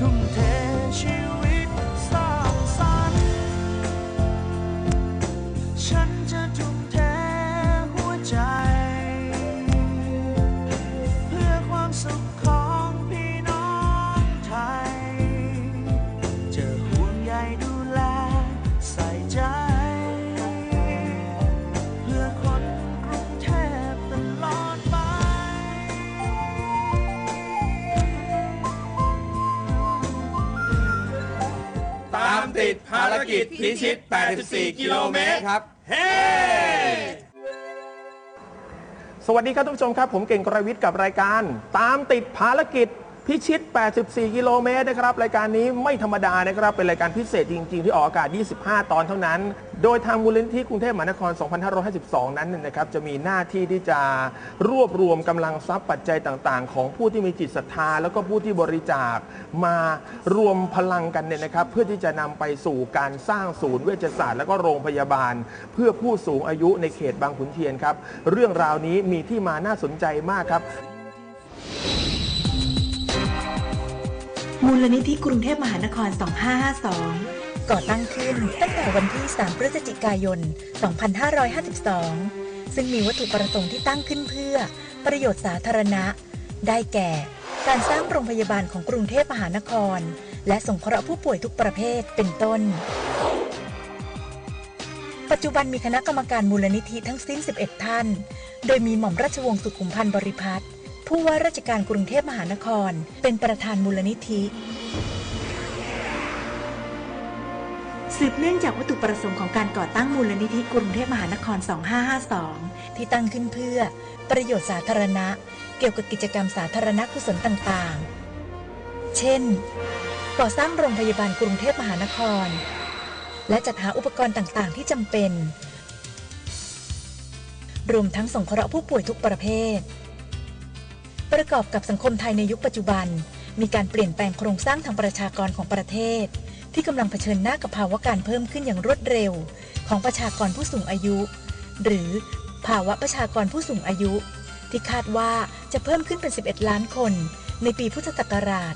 ทุ่มเทารกิจพิชิต 84 กิโลเมตรครับ เฮ้ สวัสดีครับท่านผู้ชมครับ ผมเก่งกรวิทย์กับรายการ ตามติดภารกิจ พิชิต 84 กิโลเมตรนะครับ รายการนี้ไม่ธรรมดานะครับ เป็นรายการพิเศษจริง ๆ ที่ออกอากาศ 25 ตอนเท่านั้น โดยทางมูลนิธิกรุงเทพมหานคร 2552 นั้นนะครับ จะมีหน้าที่ที่จะรวบรวมกำลังทรัพย์ปัจจัยต่าง ๆ ของผู้ที่มีจิตศรัทธา แล้วก็ผู้ที่บริจาคมารวมพลังกันเนี่ยนะครับ เพื่อที่จะนำไปสู่การสร้างศูนย์เวชศาสตร์และก็โรงพยาบาล เพื่อผู้สูงอายุในเขตบางขุนเทียนครับ เรื่องราวนี้มีที่มาน่าสนใจมากครับ มูลนิธิกรุงเทพมหานคร 2552 ก่อตั้งขึ้นตั้งแต่วันที่ 3 พฤศจิกายน 2552 ซึ่งมีวัตถุประสงค์ที่ตั้งขึ้นเพื่อ ประโยชน์สาธารณะ ได้แก่ การสร้างโรงพยาบาลของกรุงเทพมหานคร และสงเคราะห์ผู้ป่วยทุกประเภทเป็นต้น ปัจจุบันมีคณะกรรมการมูลนิธิทั้งสิ้น 11 ท่าน โดยมีหม่อมราชวงศ์สุขุมพันธ์บริพัตร ผู้ว่าราชการกรุงเทพมหานคร เป็นประธานมูลนิธิ สืบเนื่องจากวัตถุประสงค์ของการก่อตั้งมูลนิธิกรุงเทพมหานคร 2552 ที่ตั้งขึ้นเพื่อ ประโยชน์สาธารณะ เกี่ยวกับกิจกรรมสาธารณกุศลต่างๆ เช่น ก่อสร้างโรงพยาบาลกรุงเทพมหานคร และจัดหาอุปกรณ์ต่างๆ ที่จำเป็น รวมทั้งสงเคราะห์ผู้ป่วยทุกประเภท ประกอบกับสังคมไทยในยุคปัจจุบัน มีการเปลี่ยนแปลงโครงสร้างทางประชากรของประเทศ ที่กำลังเผชิญหน้ากับภาวะการเพิ่มขึ้นอย่างรวดเร็ว ของประชากรผู้สูงอายุ หรือภาวะประชากรผู้สูงอายุ ที่คาดว่าจะเพิ่มขึ้นเป็น 11 ล้านคน ในปีพุทธศักราช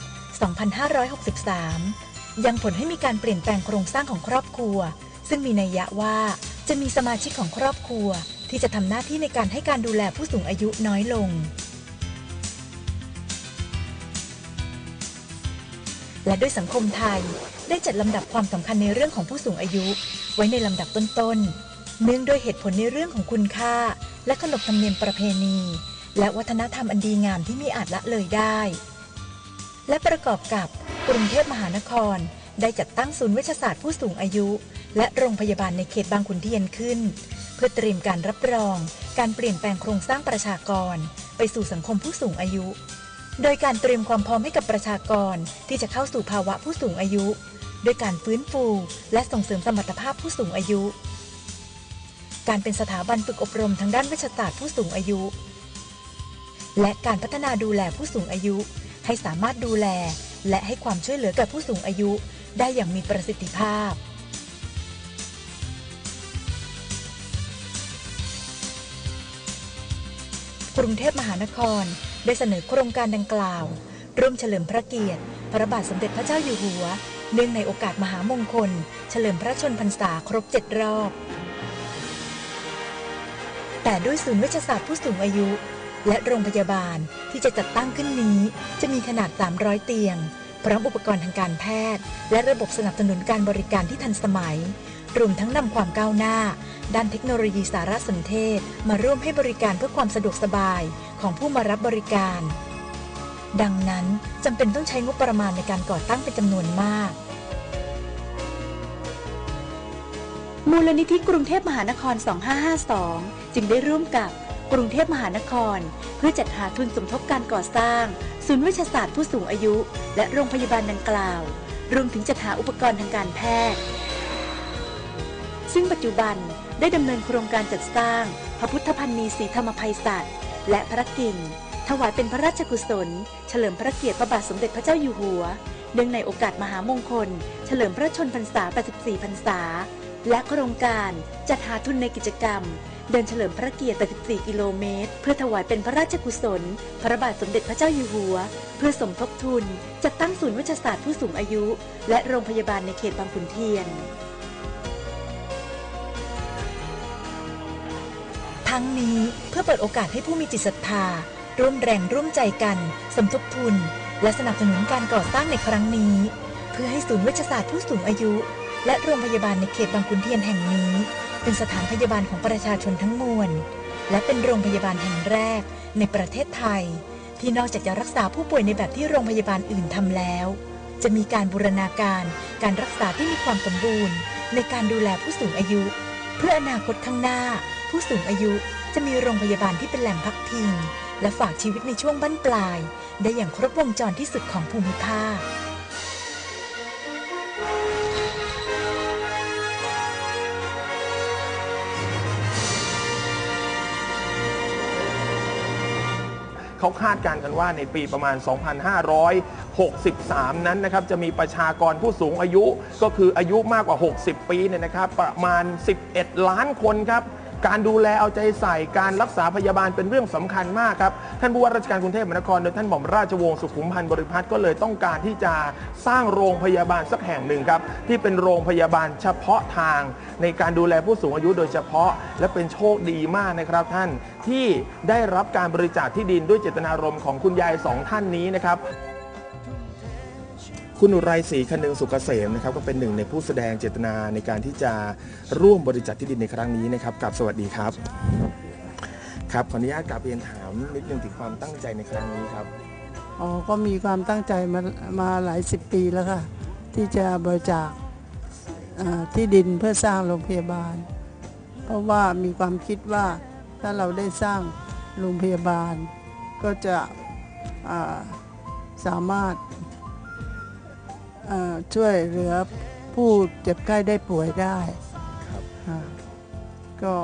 2563 ยังผลให้มีการเปลี่ยนแปลงโครงสร้างของครอบครัว ซึ่งมีนัยยะว่าจะมีสมาชิกของครอบครัว ที่จะทำหน้าที่ในการให้การดูแลผู้สูงอายุน้อยลง และด้วยสังคมไทยได้จัดลำดับความสำคัญในเรื่องของผู้สูงอายุ ไว้ในลำดับต้นๆ เนื่องด้วยเหตุผลในเรื่องของคุณค่า และขนบธรรมเนียมประเพณี และวัฒนธรรมอันดีงามที่มีอาจละเลยได้ และประกอบกับกรุงเทพมหานคร ได้จัดตั้งศูนย์เวชศาสตร์ผู้สูงอายุ และโรงพยาบาลในเขตบางขุนเทียนขึ้น เพื่อเตรียมการรับรอง การเปลี่ยนแปลงโครงสร้างประชากร ไปสู่สังคมผู้สูงอายุ โดยการเตรียมความพร้อมให้กับประชากรที่จะเข้าสู่ภาวะผู้สูงอายุด้วยการฟื้นฟู และส่งเสริมสมรรถภาพผู้สูงอายุ การเป็นสถาบันฝึกอบรมทางด้านเวชาศาสตร์ผู้สูงอายุ และการพัฒนาดูแลผู้สูงอายุ ให้สามารถดูแล และให้ความช่วยเหลือแก่ผู้สูงอายุ ได้อย่างมีประสิทธิภาพกรุงเทพมหานคร ได้เสนอโครงการดังกล่าว ร่วมเฉลิมพระเกียรติ พระบาทสมเด็จพระเจ้าอยู่หัว เนื่องในโอกาสมหามงคล เฉลิมพระชนพรรษาครบเจ็ดรอบ แต่ด้วยศูนย์เวชศาสตร์ผู้สูงอายุ และโรงพยาบาลที่จะจัดตั้งขึ้นนี้ จะมีขนาด 300 เตียง พร้อมอุปกรณ์ทางการแพทย์ และระบบสนับสนุนการบริการที่ทันสมัย รวมทั้งนำความก้าวหน้า ด้านเทคโนโลยีสารสนเทศ มาร่วมให้บริการเพื่อความสะดวกสบายของผู้มารับบริการ ดังนั้นจำเป็นต้องใช้งบประมาณในการก่อตั้งเป็นจำนวนมาก มูลนิธิกรุงเทพมหานคร 2552 จึงได้ร่วมกับกรุงเทพมหานคร เพื่อจัดหาทุนสมทบการก่อสร้าง ศูนย์วิชาศาสตร์ผู้สูงอายุ และโรงพยาบาลดังกล่าว รวมถึงจัดหาอุปกรณ์ทางการแพทย์ ซึ่งปัจจุบันได้ดำเนินโครงการจัดสร้าง พระพุทธพันนีศรีธรรมภัยสัตว์และพระกิ่ง ถวายเป็นพระราชกุศล เฉลิมพระเกียรติพระบาทสมเด็จพระเจ้าอยู่หัว เนื่องในโอกาสมหามงคล เฉลิมพระชนพรรษา 84 พรรษา และโครงการจัดหาทุนในกิจกรรม เดินเฉลิมพระเกียรติ 84 กิโลเมตร เพื่อถวายเป็นพระราชกุศล พระบาทสมเด็จพระเจ้าอยู่หัว เพื่อสมทบทุนจัดตั้งศูนย์วิชาศาสตร์ผู้สูงอายุ และโรงพยาบาลในเขตบางขุนเทียน ทั้งนี้เพื่อเปิดโอกาสให้ผู้มีจิตศรัทธา ร่วมแรงร่วมใจกัน สมทบทุน และสนับสนุนการก่อสร้างในครั้งนี้ เพื่อให้ศูนย์เวชศาสตร์ผู้สูงอายุ และโรงพยาบาลในเขตบางขุนเทียนแห่งนี้ เป็นสถานพยาบาลของประชาชนทั้งมวล และเป็นโรงพยาบาลแห่งแรกในประเทศไทย ที่นอกจากจะรักษาผู้ป่วยในแบบที่โรงพยาบาลอื่นทำแล้ว จะมีการบูรณาการการรักษาที่มีความสมบูรณ์ ในการดูแลผู้สูงอายุ เพื่ออนาคตข้างหน้า ผู้สูงอายุจะมีโรงพยาบาลที่เป็นแหล่งพักพิง และฝากชีวิตในช่วงบั้นปลาย ได้อย่างครบวงจรที่สุดของภูมิภาคเขาคาดการณ์กันว่าในปีประมาณ 2563 นั้นนะครับจะมีประชากรผู้สูงอายุก็คืออายุมากกว่า 60 ปีเนี่ยนะครับประมาณ 11 ล้านคนครับ การดูแลเอาใจใส่การรักษาพยาบาลเป็นเรื่องสำคัญมากครับ ท่านผู้ว่าราชการกรุงเทพมหานครโดยท่านหม่อมราชวงศ์สุขุมพันธ์บริพัตรก็เลยต้องการที่จะสร้างโรงพยาบาลสักแห่งหนึ่งครับ ที่เป็นโรงพยาบาลเฉพาะทาง ในการดูแลผู้สูงอายุโดยเฉพาะ และเป็นโชคดีมากนะครับท่านที่ได้รับการบริจาคที่ดินด้วยเจตนารมณ์ของคุณยายสองท่านนี้นะครับ คุณอุไรศรีคนึงสุกเกษมนะครับก็เป็นหนึ่งในผู้แสดงเจตนาในการที่จะร่วมบริจาคที่ดินในครั้งนี้นะครับกับสวัสดีครับ ครับขออนุญาตกลับเรียนถามนิดนึงถึงความตั้งใจในครั้งนี้ครับอ๋อก็มีความตั้งใจมามาหลายสิบปีแล้วค่ะ ที่จะบริจาคอ่าที่ดินเพื่อสร้างโรงพยาบาล เพราะว่ามีความคิดว่าถ้าเราได้สร้างโรงพยาบาล ก็จะอ่าสามารถ ช่วยเหลือผู้เจ็บไข้ได้ป่วยได้ครับอ่าก็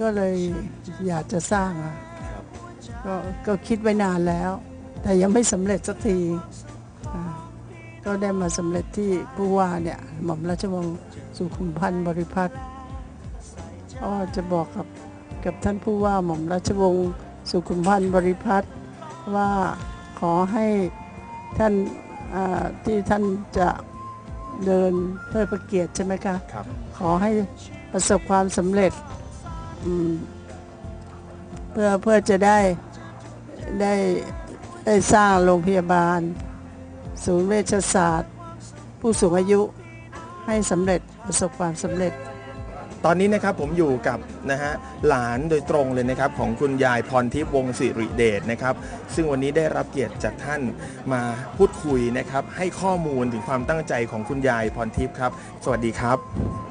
ก็เลยอยากจะสร้างอะครับก็ก็คิดไว้นานแล้ว แต่ยังไม่สำเร็จสักทีอ่าก็ได้มาสำเร็จที่ผู้ว่าเนี่ยหม่อมราชวงศ์สุขุมพันธ์บริพัตรก็จะบอกกับกับท่านผู้ว่าหม่อมราชวงศ์สุขุมพันธ์บริพัตรว่าขอให้ท่านอ่า ที่ท่านจะเดินเพื่อพระเกียรติใช่ไหมคะครับ ขอให้ประสบความสำเร็จอืมเพื่อเพื่อจะได้ได้ได้สร้างโรงพยาบาล ศูนย์เวชศาสตร์ ผู้สูงอายุให้สำเร็จประสบความสำเร็จ ตอนนี้นะครับผมอยู่กับนะฮะหลานโดยตรงเลยนะครับของคุณยายพรทิพย์วงศิริเดชนะครับซึ่งวันนี้ได้รับเกียรติจากท่านมาพูดคุยนะครับให้ข้อมูลถึงความตั้งใจของคุณยายพรทิพย์ครับ สวัสดีครับ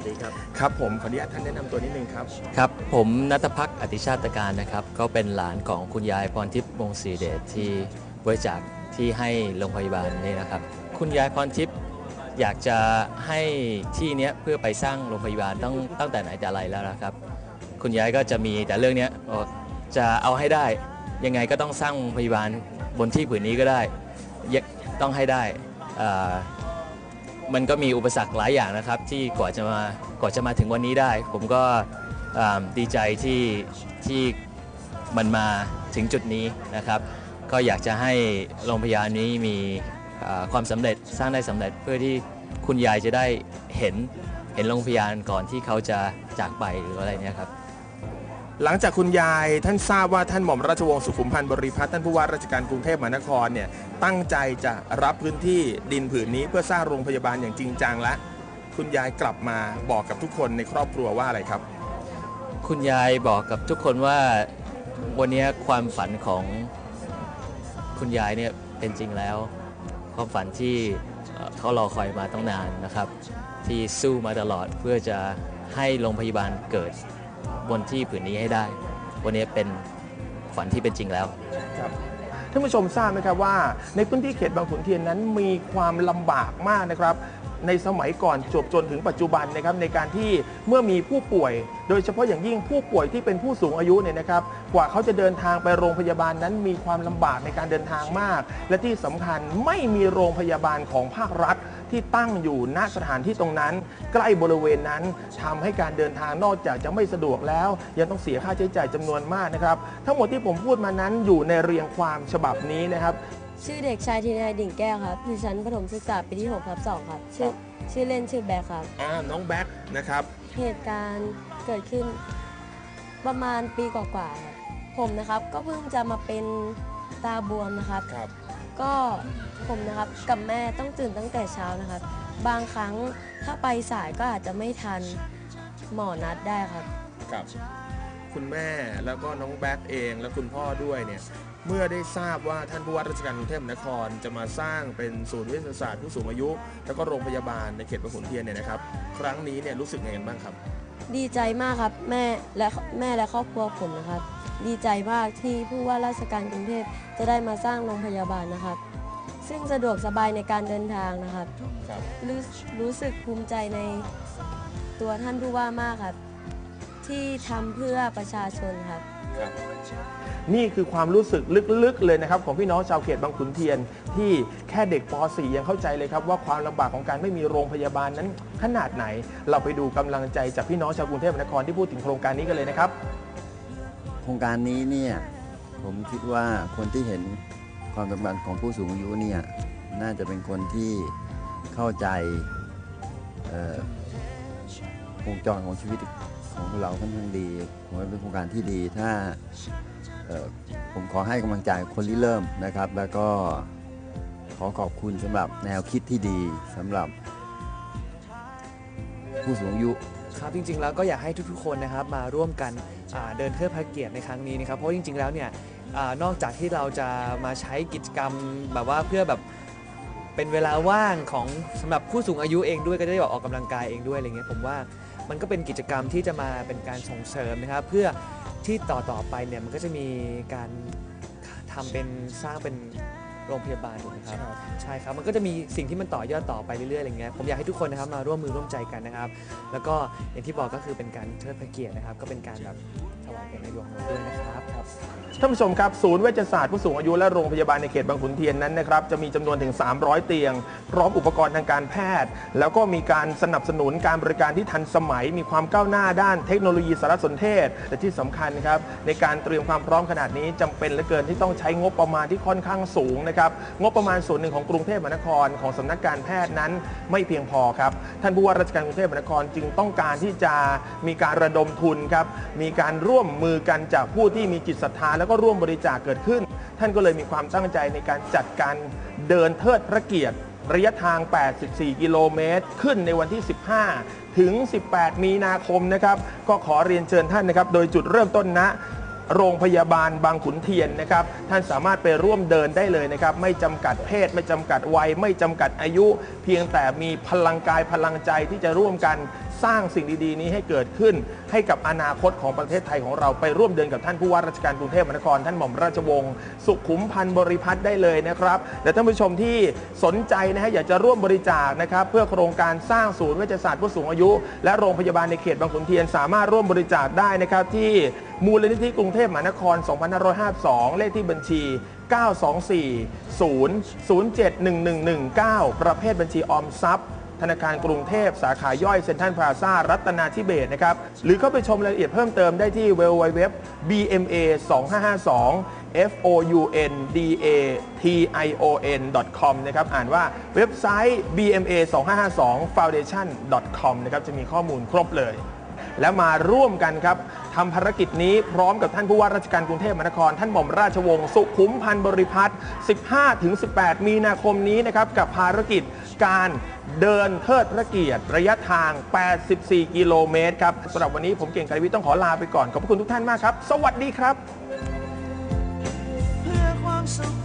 สวัสดีครับครับผมขออนุญาตท่านแนะนำตัวนิดนึงครับครับ ผมนัทพักษ์อติชาตการนะครับ ก็เป็นหลานของคุณยายพรทิพย์วงศรีเดชที่บริจาคที่ให้โรงพยาบาลนี่นะครับ คุณยายพรทิพย์ อยากจะให้ที่เนี้ยเพื่อไปสร้างโรงพยาบาลตั้งตั้งแต่ไหนแต่ไรแล้วนะครับ คุณยายก็จะมีแต่เรื่องเนี้ยจะเอาให้ได้ยังไงก็ต้องสร้างโรงพยาบาลบนที่ผืนนี้ก็ได้ต้องให้ได้มันก็มีอุปสรรคหลายอย่างนะครับ ที่กว่าจะมากว่าจะมาถึงวันนี้ได้ ผมก็ดีใจที่ที่มันมาถึงจุดนี้นะครับ ก็อยากจะให้โรงพยาบาลนี้มี ความสำเร็จสร้างได้สำเร็จเพื่อที่คุณยายจะได้เห็นเห็นโรงพยาบาลก่อนที่เขาจะจากไปหรืออะไรเนี่ยครับหลังจากคุณยายท่านทราบว่าท่านหม่อมราชวงศ์สุขุมพันธ์บริพัตรท่านผู้ว่าราชการกรุงเทพมหานครเนี่ยตั้งใจจะรับพื้นที่ดินผืนนี้เพื่อสร้างโรงพยาบาลอย่างจริงจังและ คุณยายกลับมาบอกกับทุกคนในครอบครัวว่าอะไรครับ คุณยายบอกกับทุกคนว่าวันนี้ความฝันของคุณยายเนี่ยเป็นจริงแล้ว ความฝันที่เขารอคอยมาตั้งนานนะครับ ที่สู้มาตลอดเพื่อจะให้โรงพยาบาลเกิดบนที่ผืนนี้ให้ได้ วันนี้เป็นฝันที่เป็นจริงแล้วครับท่านผู้ชมทราบไหมครับว่าในพื้นที่เขตบางขุนเทียนนั้นมีความลำบากมากนะครับ ในสมัยก่อนจบจนถึงปัจจุบันนะครับในการที่เมื่อมีผู้ป่วย โดยเฉพาะอย่างยิ่งผู้ป่วยที่เป็นผู้สูงอายุเนี่ยนะครับกว่าเขาจะเดินทางไปโรงพยาบาลนั้นมีความลำบากในการเดินทางมาก และที่สำคัญไม่มีโรงพยาบาลของภาครัฐที่ตั้งอยู่ณสถานที่ตรงนั้น ใกล้บริเวณนั้นทำให้การเดินทางนอกจากจะไม่สะดวกแล้ว ยังต้องเสียค่าใช้จ่ายจำนวนมากนะครับ ทั้งหมดที่ผมพูดมานั้นอยู่ในเรียงความฉบับนี้นะครับ ชื่อเด็กชายธีนายดิ่งแก้วครับอยู่ชั้นประถมศึกษาปีที่6ทับ2ครับ ชื่อชื่อเล่นชื่อแบกครับ อ่าน้องแบ็คนะครับ เหตุการณ์เกิดขึ้นประมาณปีกว่าๆครับผมนะครับก็เพิ่งจะมาเป็นตาบวมนะครับ ครับ ก็ผมนะครับกับแม่ต้องตื่นตั้งแต่เช้านะครับ บางครั้งถ้าไปสายก็อาจจะไม่ทันหมอนัดได้ครับกับ คุณแม่แล้วก็น้องแบ็คเองและคุณพ่อด้วยเนี่ย เมื่อได้ทราบว่าท่านผู้ว่าราชการกรุงเทพมหานคร จะมาสร้างเป็นศูนย์วิทยาศาสตร์ผู้สูงอายุ แล้วก็โรงพยาบาลในเขตบางขุนเทียนเนี่ยนะครับ ครั้งนี้เนี่ยรู้สึกไงกันบ้างครับ ดีใจมากครับแม่และแม่และครอบครัวผมนะครับ ดีใจมากที่ผู้ว่าราชการกรุงเทพจะได้มาสร้างโรงพยาบาลนะครับ ซึ่งสะดวกสบายในการเดินทางนะครับครับ รู้รู้สึกภูมิใจในตัวท่านผู้ว่ามากครับ ที่ทำเพื่อประชาชนครับ นี่คือความรู้สึกลึกๆเลยนะครับของพี่น้องชาวเขตบางขุนเทียน ที่แค่เด็กป .4 ยังเข้าใจเลยครับว่าความลำบากของการไม่มีโรงพยาบาลนั้นขนาดไหน เราไปดูกำลังใจจากพี่น้องชาวกรุงเทพมหานครที่พูดถึงโครงการนี้กันเลยนะครับ โครงการนี้เนี่ยผมคิดว่าคนที่เห็นความสำคัญของผู้สูงอายุเนี่ยน่าจะเป็นคนที่เข้าใจวงจรของชีวิต ของเราค่อนข้างดีผมว่าเป็นโครงการที่ดีถ้าผมขอให้กำลังใจคนที่เริ่มนะครับ แล้วก็ขอขอบคุณสำหรับแนวคิดที่ดีสำหรับผู้สูงอายุครับจริงๆแล้วก็อยากให้ทุกๆคนนะครับมาร่วมกันเดินเทิดพระเกียรติในครั้งนี้นะครับเพราะจริงๆแล้วเนี่ยอนอกจากที่เราจะมาใช้กิจกรรมแบบว่าเพื่อแบบเป็นเวลาว่างของสำหรับผู้สูงอายุเองด้วยก็ได้แบบออกกำลังกายเองด้วยอะไรเงี้ยผมว่า มันก็เป็นกิจกรรมที่จะมาเป็นการส่งเสริมนะครับ เพื่อที่ต่อๆไปเนี่ยมันก็จะมีการทำเป็นสร้างเป็นโรงพยาบาลถูกไหมครับใช่ครับมันก็จะมีสิ่งที่มันต่อยอดต่อไปเรื่อยๆอะไรเงี้ยผมอยากให้ทุกคนนะครับมาร่วมมือร่วมใจกันนะครับ แล้วก็อย่างที่บอกก็คือเป็นการเทิดพระเกียรตินะครับ ก็เป็นการแบบถวายแด่ในหลวงเราด้วยนะครับครับท่านผู้ชมครับศูนย์เวชศาสตร์ผู้สูงอายุและโรงพยาบาลในเขตบางขุนเทียนนั้นนะครับจะมีจำนวนถึง 300 เตียง พร้อมอุปกรณ์ทางการแพทย์ แล้วก็มีการสนับสนุนการบริการที่ทันสมัย มีความก้าวหน้าด้านเทคโนโลยีสารสนเทศ แต่ที่สำคัญครับในการเตรียมความพร้อมขนาดนี้จำเป็นเหลือเกินที่ต้องใช้งบประมาณที่ค่อนข้างสูงนะครับงบประมาณส่วนหนึ่งของกรุงเทพมหานครของสำนักการแพทย์นั้นไม่เพียงพอครับท่านผู้ว่าราชการกรุงเทพมหานครจึงต้องการที่จะมีการระดมทุนครับมีการร่ว่วมมือกันจากผู้ที่มีจิตศรัทธาแล้วก็ร่วมบริจาคเกิดขึ้น ท่านก็เลยมีความตั้งใจในการจัดการเดินเทิดพระเกียรติระยะทาง 84 กิโลเมตร ขึ้นในวันที่ 15 ถึง 18 มีนาคมนะครับ ก็ขอเรียนเชิญท่านนะครับ โดยจุดเริ่มต้นณโรงพยาบาลบางขุนเทียนนะครับ ท่านสามารถไปร่วมเดินได้เลยนะครับ ไม่จำกัดเพศ ไม่จำกัดวัย ไม่จำกัดอายุ เพียงแต่มีพลังกายพลังใจที่จะร่วมกัน สร้างสิ่งดีๆ นี้ให้เกิดขึ้น ให้กับอนาคตของประเทศไทยของเราไปร่วมเดินกับท่านผู้ว่าราชการกรุงเทพมหานคร ท่านหม่อมราชวงศ์สุขุมพันธ์บริพัตรได้เลยนะครับและท่านผู้ชมที่สนใจนะฮะอยากจะร่วมบริจาคนะครับเพื่อโครงการสร้างศูนย์เวชศาสตร์ผู้สูงอายุ และโรงพยาบาลในเขตบางขุนเทียนสามารถร่วมบริจาคได้นะครับที่มูลนิธิกรุงเทพมหานคร 2552 เลขที่บัญชี 924 0 071119ประเภทบัญชีออมทรัพย์ ธนาคารกรุงเทพสาขาย่อยเซ็นทรัลพลาซารัตนาธิเบศนะครับ หรือเข้าไปชมรายละเอียดเพิ่มเติมได้ที่ www bma 2552 foundation com นะครับ อ่านว่าเว็บไซต์ bma 2552 foundation com นะครับ จะมีข้อมูลครบเลย แล้วมาร่วมกันครับทำภารกิจนี้พร้อมกับท่านผู้ว่าราชการกรุงเทพมหานคร ท่านหม่อมราชวงศ์สุขุมพันธ์บริพัตร 15-18 มีนาคมนี้นะครับกับภารกิจการเดินเทิดพระเกียรติระยะทาง 84 กิโลเมตรครับสำหรับวันนี้ผมเก่งกรวิทย์ต้องขอลาไปก่อน ขอบพระคุณทุกท่านมากครับ สวัสดีครับ เพื่อความสุข